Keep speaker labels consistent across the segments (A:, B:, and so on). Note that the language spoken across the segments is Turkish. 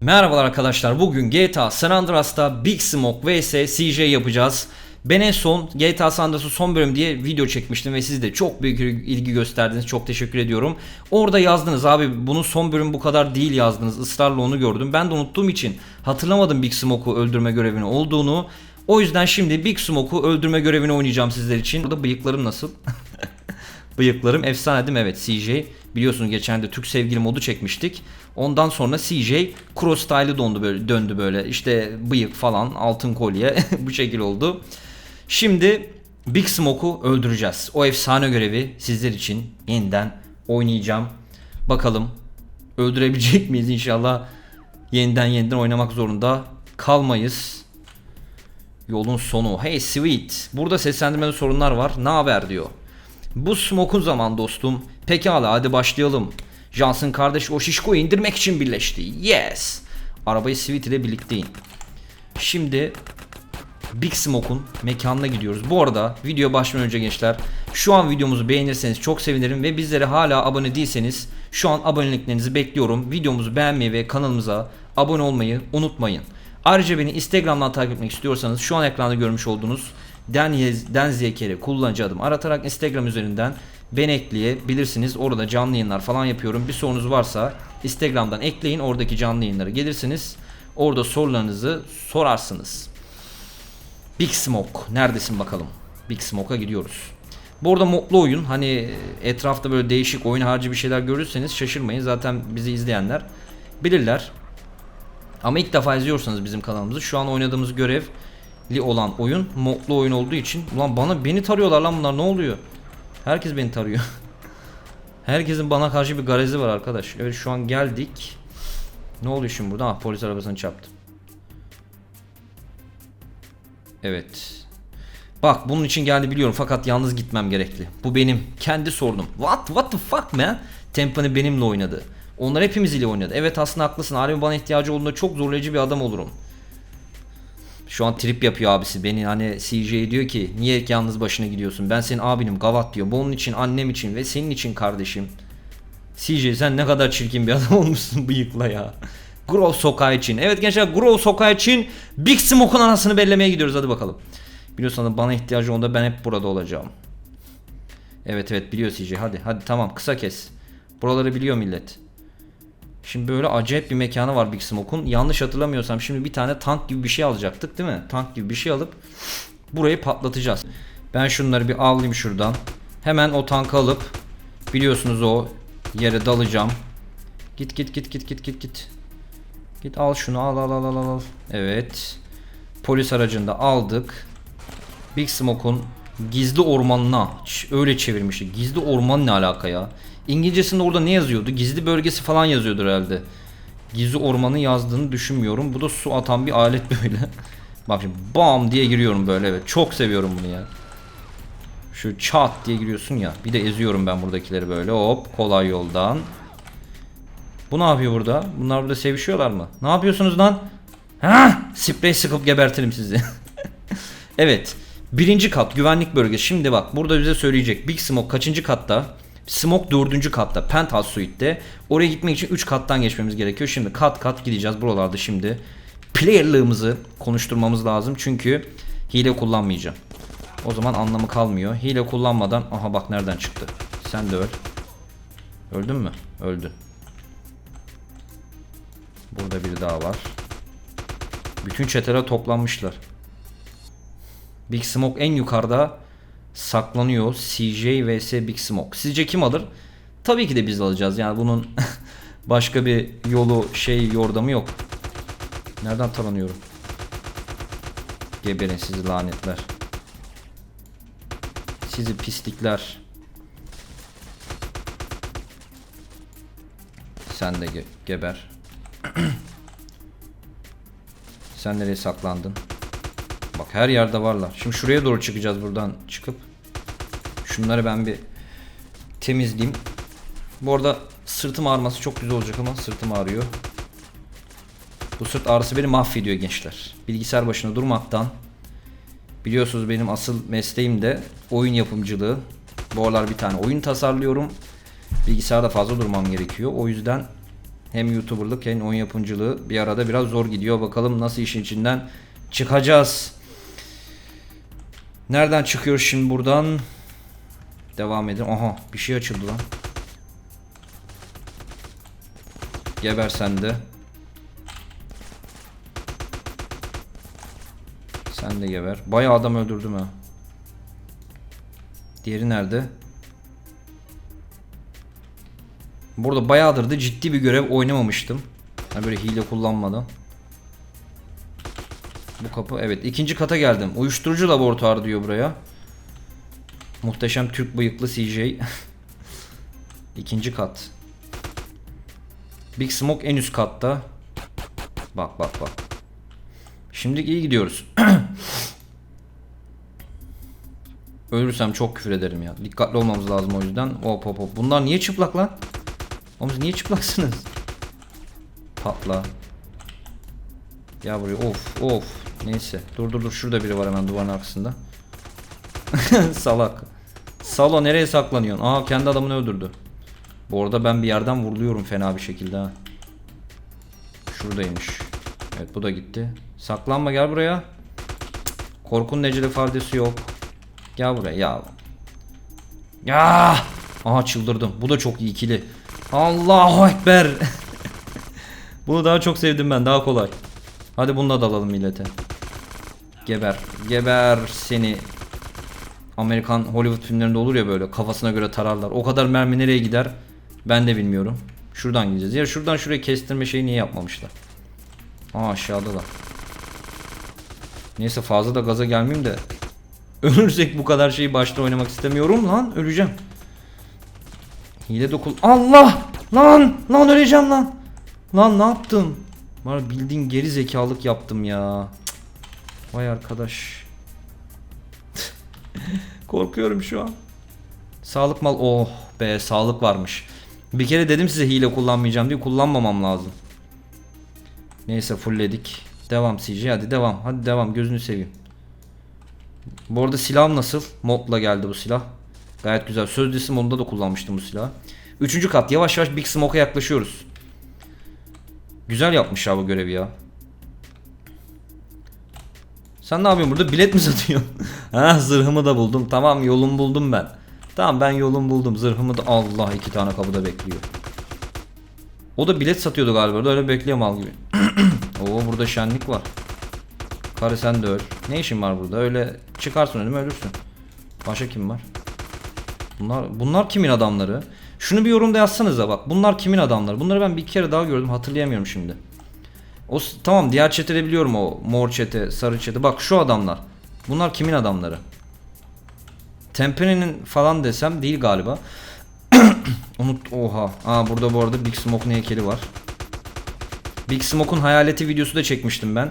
A: Merhabalar arkadaşlar. Bugün GTA San Andreas'ta Big Smoke vs CJ yapacağız. Ben en son GTA San Andreas'ın son bölüm diye video çekmiştim ve siz de çok büyük ilgi gösterdiniz. Çok teşekkür ediyorum. Orada yazdınız abi bunun son bölüm bu kadar değil yazdınız. Israrla onu gördüm. Ben de unuttuğum için hatırlamadım Big Smoke'u öldürme görevini olduğunu. O yüzden şimdi Big Smoke'u öldürme görevini oynayacağım sizler için. Burada bıyıklarım nasıl? Bıyıklarım efsane değil mi? Evet CJ. Biliyorsunuz geçen de Türk sevgili modu çekmiştik. Ondan sonra CJ cross style'ı döndü böyle, döndü böyle. İşte bıyık falan, altın kolye bu şekil oldu. Şimdi Big Smoke'u öldüreceğiz. O efsane görevi sizler için yeniden oynayacağım. Bakalım öldürebilecek miyiz inşallah. Yeniden yeniden oynamak zorunda kalmayız. Yolun sonu. Hey sweet. Burada seslendirmede sorunlar var. Ne haber diyor. Bu Smoke'un zaman dostum. Pekala hadi başlayalım. Johnson kardeş o şişkoyu indirmek için birleşti. Yes. Arabayı Sweet ile birlikte in. Şimdi Big Smoke'un mekanına gidiyoruz. Bu arada video başlamadan önce gençler şu an videomuzu beğenirseniz çok sevinirim ve bizlere hala abone değilseniz şu an aboneliklerinizi bekliyorum. Videomuzu beğenmeyi ve kanalımıza abone olmayı unutmayın. Ayrıca beni Instagram'dan takip etmek istiyorsanız şu an ekranda görmüş olduğunuz Deniz Denziyekeri kullanıcı adım aratarak Instagram üzerinden beni ekleyebilirsiniz. Orada canlı yayınlar falan yapıyorum. Bir sorunuz varsa Instagram'dan ekleyin. Oradaki canlı yayınlara gelirsiniz. Orada sorularınızı sorarsınız. Big Smoke. Neredesin bakalım? Big Smoke'a gidiyoruz. Bu arada modlu oyun. Hani etrafta böyle değişik oyun harcı bir şeyler görürseniz şaşırmayın. Zaten bizi izleyenler bilirler. Ama ilk defa izliyorsanız bizim kanalımızı şu an oynadığımız görevli olan oyun modlu oyun olduğu için ulan bana beni tarıyorlar lan bunlar ne oluyor? Herkes beni tarıyor. Herkesin bana karşı bir garezi var arkadaş. Evet şu an geldik. Ne oluyor şimdi burada? Ah polis arabasını çarptı. Evet. Bak bunun için geldi biliyorum fakat yalnız gitmem gerekli. Bu benim kendi sorunum. What? What the fuck man? Tempani benimle oynadı. Onlar hepimiz ile oynadı. Evet aslında haklısın. Harbi bana ihtiyacı olduğunda çok zorlayıcı bir adam olurum. Şu an trip yapıyor abisi. Beni hani CJ diyor ki niye yalnız başına gidiyorsun? Ben senin abinim Gavat diyor. Bu onun için annem için ve senin için kardeşim. CJ sen ne kadar çirkin bir adam olmuşsun bıyıkla ya. Grove sokağı için. Evet gençler Grove sokağı için Big Smoke'un anasını bellemeye gidiyoruz hadi bakalım. Biliyorsanız bana ihtiyacı onda ben hep burada olacağım. Evet evet biliyor CJ hadi hadi tamam kısa kes. Buraları biliyor millet. Şimdi böyle acayip bir mekanı var Big Smoke'un. Yanlış hatırlamıyorsam şimdi bir tane tank gibi bir şey alacaktık değil mi? Tank gibi bir şey alıp burayı patlatacağız. Ben şunları bir alayım şuradan. Hemen o tankı alıp biliyorsunuz o yere dalacağım. Git git git git git git git. Git al şunu al al al al al. Evet. Polis aracını da aldık. Big Smoke'un gizli ormanına öyle çevirmişti. Gizli orman ne alaka ya? İngilizcesinde orada ne yazıyordu? Gizli bölgesi falan yazıyordur herhalde. Gizli ormanı yazdığını düşünmüyorum. Bu da su atan bir alet böyle. Bak şimdi bam diye giriyorum böyle evet. Çok seviyorum bunu ya. Şu çat diye giriyorsun ya. Bir de eziyorum ben buradakileri böyle. Hop kolay yoldan. Bu ne yapıyor burada? Bunlar burada sevişiyorlar mı? Ne yapıyorsunuz lan? Ha? Sprey sıkıp gebertirim sizi. evet. Birinci kat güvenlik bölgesi. Şimdi bak burada bize söyleyecek. Big Smoke kaçıncı katta? Smoke dördüncü katta. Penthouse Suite'de. Oraya gitmek için 3 kattan geçmemiz gerekiyor. Şimdi kat kat gideceğiz buralarda şimdi. Player'lığımızı konuşturmamız lazım. Çünkü hile kullanmayacağım. O zaman anlamı kalmıyor. Hile kullanmadan... Aha bak nereden çıktı. Sen de öl. Öldün mü? Öldün. Burada biri daha var. Bütün çeteler toplanmışlar. Big Smoke en yukarıda saklanıyor. CJ vs Big Smoke. Sizce kim alır? Tabii ki de biz alacağız. Yani bunun başka bir yolu şey yordamı yok. Nereden taranıyorum? Geberin sizi lanetler. Sizi pislikler. Sen de ge- geber. Sen nereye saklandın? Bak her yerde varlar. Şimdi şuraya doğru çıkacağız buradan çıkıp. Şunları ben bir temizleyeyim. Bu arada sırtım ağrıması çok güzel olacak ama sırtım ağrıyor. Bu sırt ağrısı beni mahvediyor gençler. Bilgisayar başında durmaktan. Biliyorsunuz benim asıl mesleğim de oyun yapımcılığı. Bu aralar bir tane oyun tasarlıyorum. Bilgisayarda fazla durmam gerekiyor. O yüzden Hem YouTuber'lık hem oyun yapımcılığı bir arada biraz zor gidiyor. Bakalım nasıl işin içinden çıkacağız. Nereden çıkıyoruz şimdi buradan? Devam edelim. Aha bir şey açıldı lan. Geber sen de. Sen de geber. Bayağı adam öldürdüm ha. Diğeri nerede? Burada bayağıdır da ciddi bir görev oynamamıştım. Ha böyle hile kullanmadan. Bu kapı evet ikinci kata geldim. Uyuşturucu laboratuvarı diyor buraya. Muhteşem Türk bıyıklı CJ. ikinci kat. Big Smoke en üst katta. Bak bak bak. Şimdi iyi gidiyoruz. Ölürsem çok küfür ederim ya. Dikkatli olmamız lazım o yüzden. Hop hop hop. Bunlar niye çıplak lan? Oğlum niye çıplaksınız? Patla. Ya buraya of of. Neyse. Dur dur dur. Şurada biri var hemen duvarın arkasında. Salak. Salo nereye saklanıyorsun? Aa kendi adamını öldürdü. Bu arada ben bir yerden vuruluyorum fena bir şekilde ha. Şuradaymış. Evet bu da gitti. Saklanma gel buraya. Korkunun necele ifadesi yok. Gel buraya ya. Ya! Aha çıldırdım. Bu da çok iyi ikili. Allahu Ekber. Bunu daha çok sevdim ben. Daha kolay. Hadi bununla dalalım millete. Geber. Geber seni. Amerikan Hollywood filmlerinde olur ya böyle kafasına göre tararlar. O kadar mermi nereye gider ben de bilmiyorum. Şuradan gideceğiz. Ya şuradan şuraya kestirme şeyi niye yapmamışlar? Aa aşağıda da. Neyse fazla da gaza gelmeyeyim de. Ölürsek bu kadar şeyi başta oynamak istemiyorum lan. Öleceğim. Hile dokul. Allah! Lan! Lan öleceğim lan. Lan ne yaptım? Var bildiğin geri zekalık yaptım ya. Vay arkadaş. Korkuyorum şu an. Sağlık mal. Oh be sağlık varmış. Bir kere dedim size hile kullanmayacağım diye kullanmamam lazım. Neyse fullledik. Devam CJ hadi devam. Hadi devam gözünü seveyim. Bu arada silahım nasıl? Modla geldi bu silah. Gayet güzel. Sözlüsü modunda da kullanmıştım bu silahı. Üçüncü kat. Yavaş yavaş Big Smoke'a yaklaşıyoruz. Güzel yapmış ya bu görevi ya. Sen ne yapıyorsun burada? Bilet mi satıyorsun? ha zırhımı da buldum. Tamam yolum buldum ben. Tamam ben yolum buldum. Zırhımı da Allah iki tane kapıda bekliyor. O da bilet satıyordu galiba. Orada öyle bekliyor mal gibi. Oo burada şenlik var. Karı sen de öl. Ne işin var burada? Öyle çıkarsın önüme ölürsün. Başka kim var? Bunlar bunlar kimin adamları? Şunu bir yorumda yazsanıza bak. Bunlar kimin adamları? Bunları ben bir kere daha gördüm. Hatırlayamıyorum şimdi. O tamam diğer çetede biliyorum o mor çete, sarı çete. Bak şu adamlar. Bunlar kimin adamları? Tempene'nin falan desem değil galiba. Unut oha. Aa burada bu arada Big Smoke'un heykeli var. Big Smoke'un hayaleti videosu da çekmiştim ben.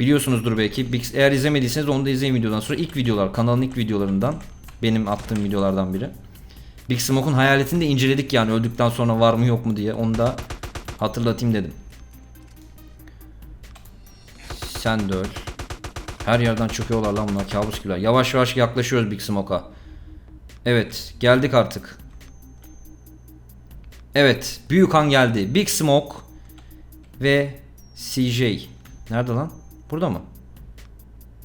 A: Biliyorsunuzdur belki. Big, eğer izlemediyseniz onu da izleyin videodan sonra. ilk videolar, kanalın ilk videolarından. Benim attığım videolardan biri. Big Smoke'un hayaletini de inceledik yani öldükten sonra var mı yok mu diye. Onu da hatırlatayım dedim. Sen de öl. Her yerden çıkıyorlar lan bunlar kabus gibiler. Yavaş yavaş yaklaşıyoruz Big Smoke'a. Evet geldik artık. Evet büyük an geldi. Big Smoke ve CJ. Nerede lan? Burada mı?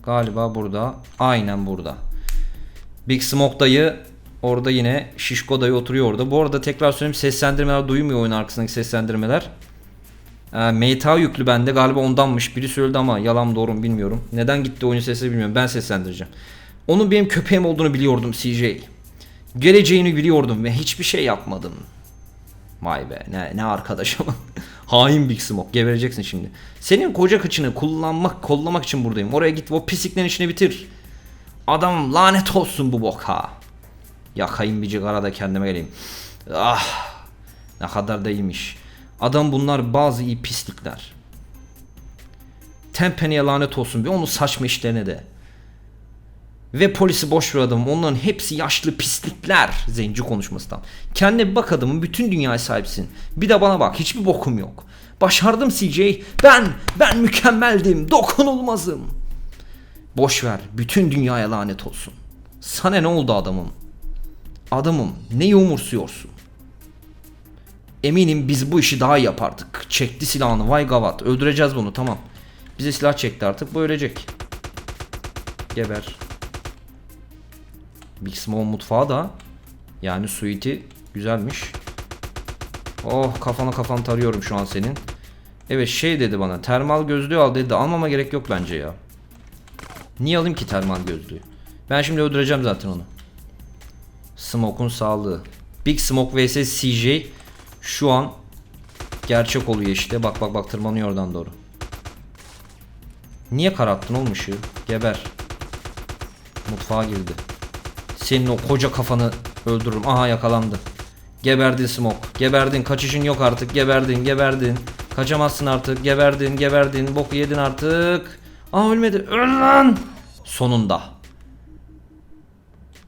A: Galiba burada. Aynen burada. Big Smoke dayı orada yine Şişko dayı oturuyor orada. Bu arada tekrar söyleyeyim seslendirmeler duymuyor oyun arkasındaki seslendirmeler. Ee, MTA yüklü bende galiba ondanmış. Biri söyledi ama yalan doğru mu bilmiyorum. Neden gitti oyun sesi bilmiyorum. Ben seslendireceğim. Onun benim köpeğim olduğunu biliyordum CJ. Geleceğini biliyordum ve hiçbir şey yapmadım. Vay be ne, ne arkadaşım. Hain Big Smoke gebereceksin şimdi. Senin koca kıçını kullanmak kollamak için buradayım. Oraya git o pisliklerin işini bitir. Adam lanet olsun bu boka. Yakayım bir cigara da kendime geleyim. Ah ne kadar da. Adam bunlar bazı iyi pislikler. Tempene'ye lanet olsun ve onun saçma işlerine de. Ve polisi boş ver adamım. Onların hepsi yaşlı pislikler. Zenci konuşmasından. Kendine bir bak adamın bütün dünyaya sahipsin. Bir de bana bak hiçbir bokum yok. Başardım CJ. Ben, ben mükemmeldim. Dokunulmazım. Boş ver. Bütün dünyaya lanet olsun. Sana ne oldu adamım? Adamım neyi umursuyorsun? Eminim biz bu işi daha yapardık. Çekti silahını vay gavat. Öldüreceğiz bunu tamam. Bize silah çekti artık bu ölecek. Geber. Big Small mutfağı da yani suiti güzelmiş. Oh kafana kafana tarıyorum şu an senin. Evet şey dedi bana termal gözlüğü al dedi almama gerek yok bence ya. Niye alayım ki termal gözlüğü? Ben şimdi öldüreceğim zaten onu. Smoke'un sağlığı. Big Smoke vs CJ şu an gerçek oluyor işte. Bak bak bak tırmanıyor oradan doğru. Niye kararttın oğlum ışığı? Geber. Mutfağa girdi. Senin o koca kafanı öldürürüm. Aha yakalandı. Geberdin Smoke. Geberdin. Kaçışın yok artık. Geberdin. Geberdin. Kaçamazsın artık. Geberdin. Geberdin. Boku yedin artık. Aa ölmedi. Öl lan. Sonunda.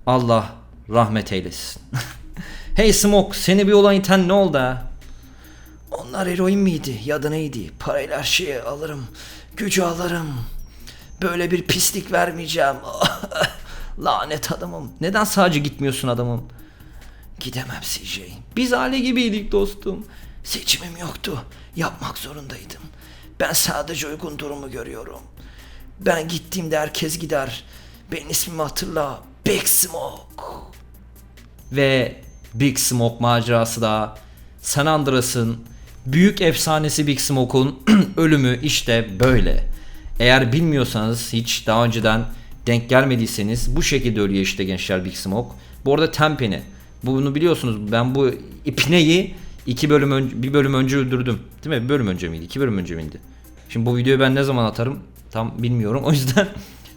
A: Allah rahmet eylesin. hey Smoke seni bir olan iten ne oldu ha? Onlar eroin miydi ya da neydi? Parayla her şeyi alırım. Gücü alırım. Böyle bir pislik vermeyeceğim. Lanet adamım. Neden sadece gitmiyorsun adamım? Gidemem CJ. Biz aile gibiydik dostum. Seçimim yoktu. Yapmak zorundaydım. Ben sadece uygun durumu görüyorum. Ben gittiğimde herkes gider. Benim ismimi hatırla. Big Smoke. Ve Big Smoke macerası da San Andreas'ın büyük efsanesi Big Smoke'un ölümü işte böyle. Eğer bilmiyorsanız hiç daha önceden denk gelmediyseniz bu şekilde ölüyor işte gençler Big Smoke. Bu arada Tempeni. Bunu biliyorsunuz ben bu ipneyi iki bölüm önce, bir bölüm önce öldürdüm. Değil mi? Bir bölüm önce miydi? İki bölüm önce miydi? Şimdi bu videoyu ben ne zaman atarım tam bilmiyorum. O yüzden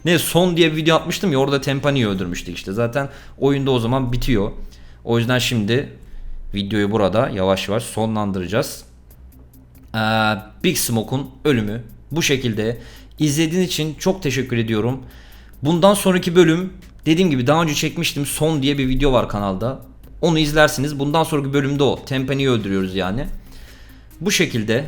A: ne son diye bir video atmıştım ya orada Tempani'yi öldürmüştük işte. Zaten oyunda o zaman bitiyor. O yüzden şimdi videoyu burada yavaş yavaş sonlandıracağız. Ee, Big Smoke'un ölümü bu şekilde. İzlediğin için çok teşekkür ediyorum. Bundan sonraki bölüm dediğim gibi daha önce çekmiştim son diye bir video var kanalda. Onu izlersiniz. Bundan sonraki bölümde o. Tempani'yi öldürüyoruz yani. Bu şekilde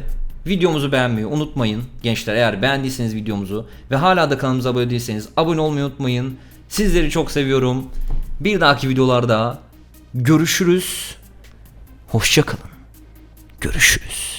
A: videomuzu beğenmeyi unutmayın. Gençler eğer beğendiyseniz videomuzu ve hala da kanalımıza abone değilseniz abone olmayı unutmayın. Sizleri çok seviyorum. Bir dahaki videolarda görüşürüz. Hoşçakalın. Görüşürüz.